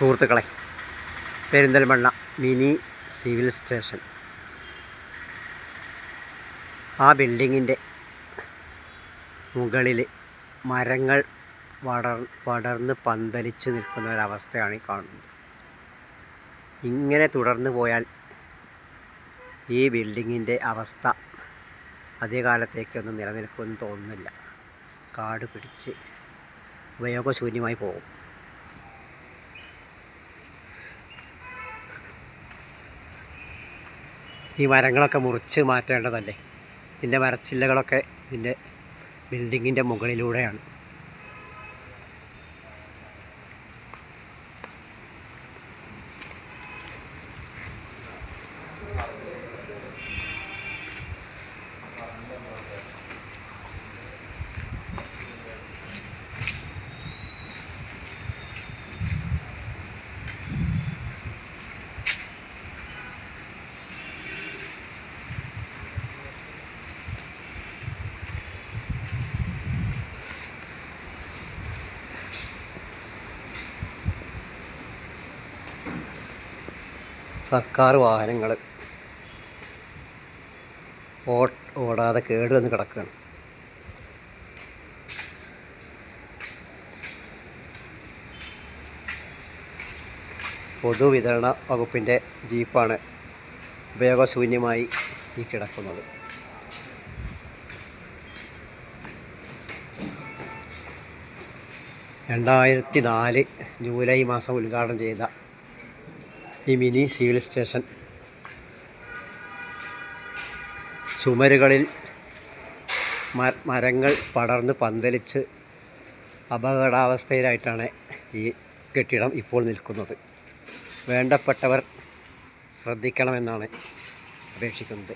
സുഹൃത്തുക്കളെ Perinthalmanna mini civil station. ആ ബിൽഡിങ്ങിന്റെ മുകളിൽ മരങ്ങൾ വളർ പടർന്ന് പന്തലിച്ച് നിൽക്കുന്ന ഒരവസ്ഥയാണ് ഈ കാണുന്നത്. ഇങ്ങനെ തുടർന്ന് പോയാൽ ഈ ബിൽഡിങ്ങിന്റെ അവസ്ഥ അധികകാലത്തേക്കൊന്നും നിലനിൽക്കുമെന്ന് തോന്നുന്നില്ല. കാട് പിടിച്ച് ഉപയോഗശൂന്യമായി പോകും. ഈ മരങ്ങളൊക്കെ മുറിച്ച് മാറ്റേണ്ടതല്ലേ? ഇതിന്റെ മരച്ചില്ലകളൊക്കെ ഇതിന്റെ ബിൽഡിങ്ങിന്റെ മുകളിലൂടെയാണ്. സർക്കാർ വാഹനങ്ങൾ ഓടാതെ കേട് വന്ന് കിടക്കുകയാണ്. പൊതുവിതരണ വകുപ്പിന്റെ ജീപ്പാണ് ഉപയോഗശൂന്യമായി ഈ കിടക്കുന്നത്. രണ്ടായിരത്തി നാല് ജൂലൈ മാസം ഉദ്ഘാടനം ചെയ്ത ഈ മിനി സിവിൽ സ്റ്റേഷൻ. ചുമരുകളിൽ മരങ്ങൾ പടർന്ന് പന്തലിച്ച് അപകടാവസ്ഥയിലായിട്ടാണ് ഈ കെട്ടിടം ഇപ്പോൾ നിൽക്കുന്നത്. വേണ്ടപ്പെട്ടവർ ശ്രദ്ധിക്കണമെന്നാണ് അപേക്ഷിക്കുന്നത്.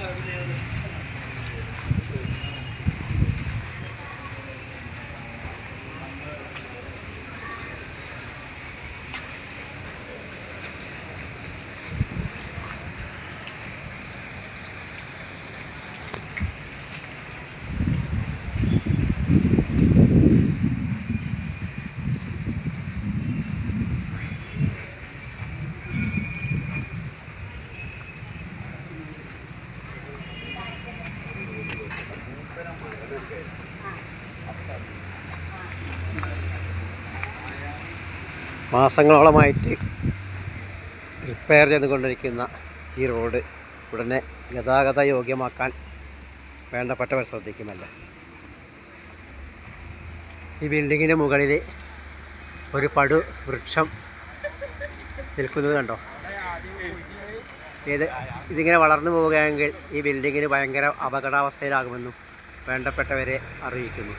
Maravilhoso. മാസങ്ങളോളമായിട്ട് റിപ്പയർ ചെയ്തുകൊണ്ടിരിക്കുന്ന ഈ റോഡ് ഉടനെ ഗതാഗത യോഗ്യമാക്കാൻ വേണ്ടപ്പെട്ടവർ ശ്രദ്ധിക്കുമല്ലോ. ഈ ബിൽഡിങ്ങിന് മുകളിൽ ഒരു പടു വൃക്ഷം നിൽക്കുന്നത് കണ്ടോ? ഇത് ഇതിങ്ങനെ വളർന്നു പോവുകയാണെങ്കിൽ ഈ ബിൽഡിങ്ങിന് ഭയങ്കര അപകടാവസ്ഥയിലാകുമെന്നും വേണ്ടപ്പെട്ടവരെ അറിയിക്കുന്നു.